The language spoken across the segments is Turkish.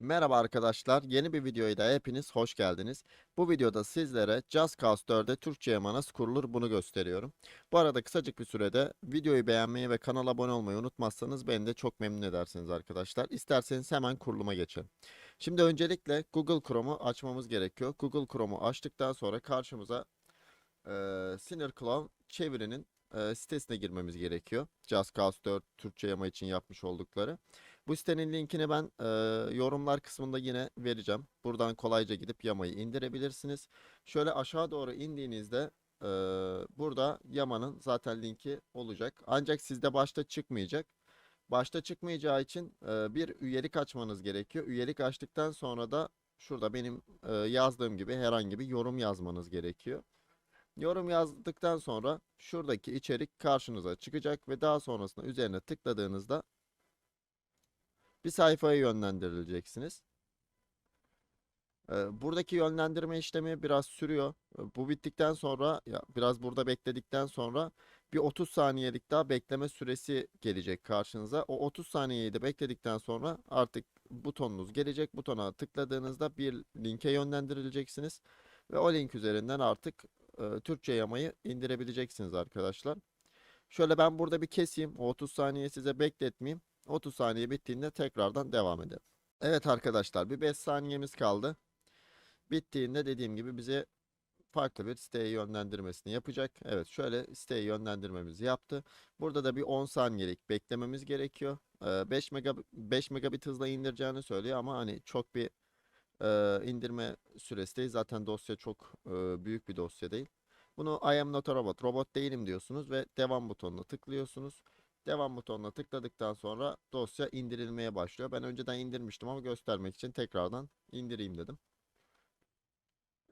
Merhaba arkadaşlar, yeni bir videoya da hepiniz hoş geldiniz. Bu videoda sizlere Just Cause 4'e Türkçe yama nasıl kurulur bunu gösteriyorum. Bu arada kısacık bir sürede videoyu beğenmeyi ve kanala abone olmayı unutmazsanız beni de çok memnun edersiniz arkadaşlar. İsterseniz hemen kuruluma geçelim. Şimdi öncelikle Google Chrome'u açmamız gerekiyor. Google Chrome'u açtıktan sonra karşımıza eee Sinner Clown çevirinin eee, sitesine girmemiz gerekiyor. Just Cause 4 Türkçe yama için yapmış oldukları. Bu sitenin linkini ben e, yorumlar kısmında yine vereceğim. Buradan kolayca gidip yamayı indirebilirsiniz. Şöyle aşağı doğru indiğinizde e, burada yamanın zaten linki olacak. Ancak sizde başta çıkmayacak. Başta çıkmayacağı için e, bir üyelik açmanız gerekiyor. Üyelik açtıktan sonra da şurada benim e, yazdığım gibi herhangi bir yorum yazmanız gerekiyor. Yorum yazdıktan sonra şuradaki içerik karşınıza çıkacak ve daha sonrasında üzerine tıkladığınızda bir sayfaya yönlendirileceksiniz. Buradaki yönlendirme işlemi biraz sürüyor. Bu bittikten sonra ya biraz burada bekledikten sonra bir 30 saniyelik daha bekleme süresi gelecek karşınıza. O 30 saniyeyi de bekledikten sonra artık butonunuz gelecek. Butona tıkladığınızda bir linke yönlendirileceksiniz ve o link üzerinden artık e, Türkçe yamayı indirebileceksiniz arkadaşlar. Şöyle ben burada bir keseyim. O 30 saniye size bekletmeyeyim. 30 saniye bittiğinde tekrardan devam edelim. Evet arkadaşlar bir 5 saniyemiz kaldı. Bittiğinde dediğim gibi bize farklı bir siteye yönlendirmesini yapacak. Evet şöyle siteye yönlendirmemizi yaptı. Burada da bir 10 saniyelik beklememiz gerekiyor. Ee, 5 megabit 5 megabit hızla indireceğini söylüyor ama hani çok bir e, indirme süresi değil. Zaten dosya çok e, büyük bir dosya değil. Bunu I am not a robot, robot değilim diyorsunuz ve devam butonuna tıklıyorsunuz. Devam butonuna tıkladıktan sonra dosya indirilmeye başlıyor. Ben önceden indirmiştim ama göstermek için tekrardan indireyim dedim.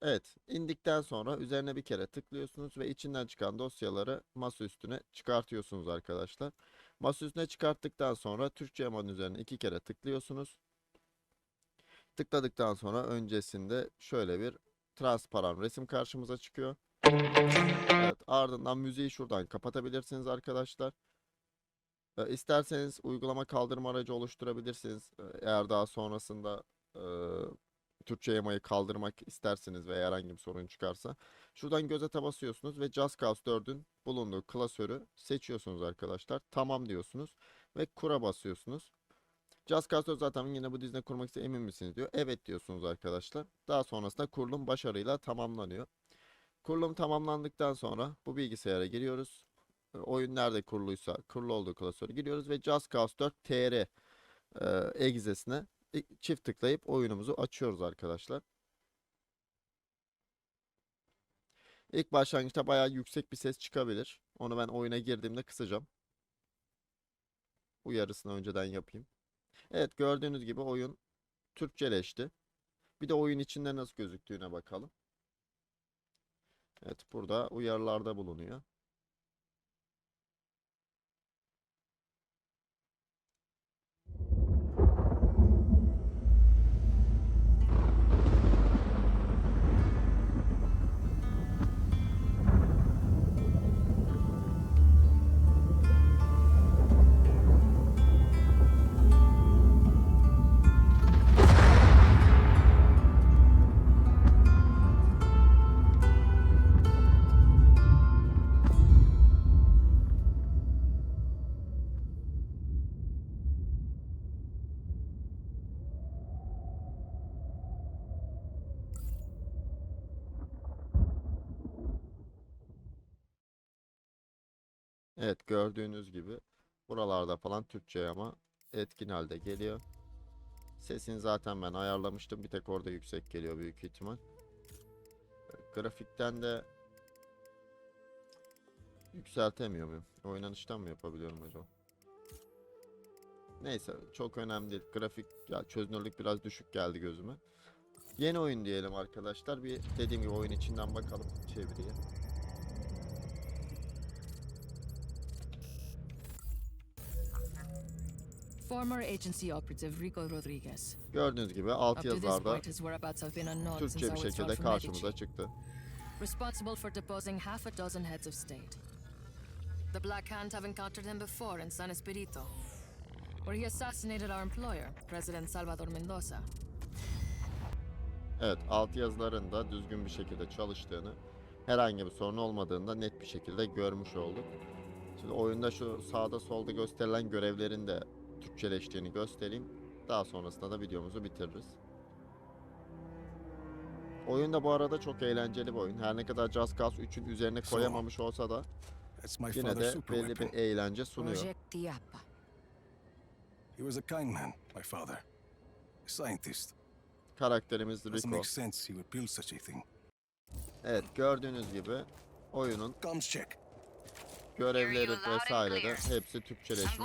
Evet, indikten sonra üzerine bir kere tıklıyorsunuz ve içinden çıkan dosyaları masa üstüne çıkartıyorsunuz arkadaşlar. Masa üstüne çıkarttıktan sonra Türkçe yamanın üzerine iki kere tıklıyorsunuz. Tıkladıktan sonra öncesinde şöyle bir transparan resim karşımıza çıkıyor. Evet, ardından müziği şuradan kapatabilirsiniz arkadaşlar. E, İsterseniz uygulama kaldırma aracı oluşturabilirsiniz. Eğer daha sonrasında e, Türkçe yamayı kaldırmak isterseniz ve herhangi bir sorun çıkarsa. Şuradan gözete basıyorsunuz ve Just Cause 4'ün bulunduğu klasörü seçiyorsunuz arkadaşlar. Tamam diyorsunuz ve kura basıyorsunuz. Just Cause 4 zaten yine bu dizine kurmak için emin misiniz diyor. Evet diyorsunuz arkadaşlar. Daha sonrasında kurulum başarıyla tamamlanıyor. Kurulum tamamlandıktan sonra bu bilgisayara giriyoruz. Oyun nerede kuruluysa kurulu olduğu klasöre giriyoruz ve Just Cause 4 TR e, egzesine çift tıklayıp oyunumuzu açıyoruz arkadaşlar. İlk başlangıçta bayağı yüksek bir ses çıkabilir. Onu ben oyuna girdiğimde kısacağım. Uyarısını önceden yapayım. Evet gördüğünüz gibi oyun Türkçeleşti. Bir de oyun içinde nasıl gözüktüğüne bakalım. Evet burada uyarılarda bulunuyor. Evet gördüğünüz gibi buralarda falan Türkçe ama etkin halde geliyor. Sesini zaten ben ayarlamıştım. Bir tek orada yüksek geliyor büyük ihtimal. Grafikten de yükseltemiyor muyum? Oynanıştan mı yapabiliyorum acaba? Neyse çok önemli değil. Grafik ya çözünürlük biraz düşük geldi gözüme. Yeni oyun diyelim arkadaşlar. Bir dediğim gibi oyun içinden bakalım çeviriye. Former agency operative Rico Rodriguez. Gördüğünüz gibi alt yazılarda Türkçe bir şekilde karşımıza çıktı. Responsible for deposing half a dozen heads of state. The Black Hand have encountered him before in San Espirito. where he assassinated our employer, President Salvador Mendoza. Evet, alt yazıların da düzgün bir şekilde çalıştığını, herhangi bir sorun olmadığını net bir şekilde görmüş olduk. Şimdi oyunda şu sağda solda gösterilen görevlerin de Türkçeleştiğini göstereyim. Daha sonrasında da videomuzu bitiririz. Oyun da bu arada çok eğlenceli bir oyun. Her ne kadar Just Cause 3'ün üzerine koyamamış olsa da yine de belli bir eğlence sunuyor. He was a kind man, my father. A scientist. Karakterimiz Doesn't Rico. make sense he would build such a thing. Evet, gördüğünüz gibi oyunun. Görevleri vesaire de hepsi Türkçeleşmiş.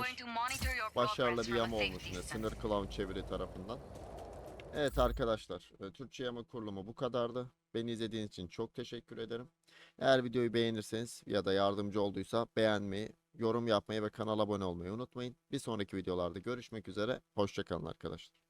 Başarılı bir yama olmuş yine. Sınır Clown çeviri tarafından. Evet arkadaşlar, e, Türkçe yama kurulumu bu kadardı. Beni izlediğiniz için çok teşekkür ederim. Eğer videoyu beğenirseniz ya da yardımcı olduysa beğenmeyi, yorum yapmayı ve kanala abone olmayı unutmayın. Bir sonraki videolarda görüşmek üzere. Hoşçakalın arkadaşlar.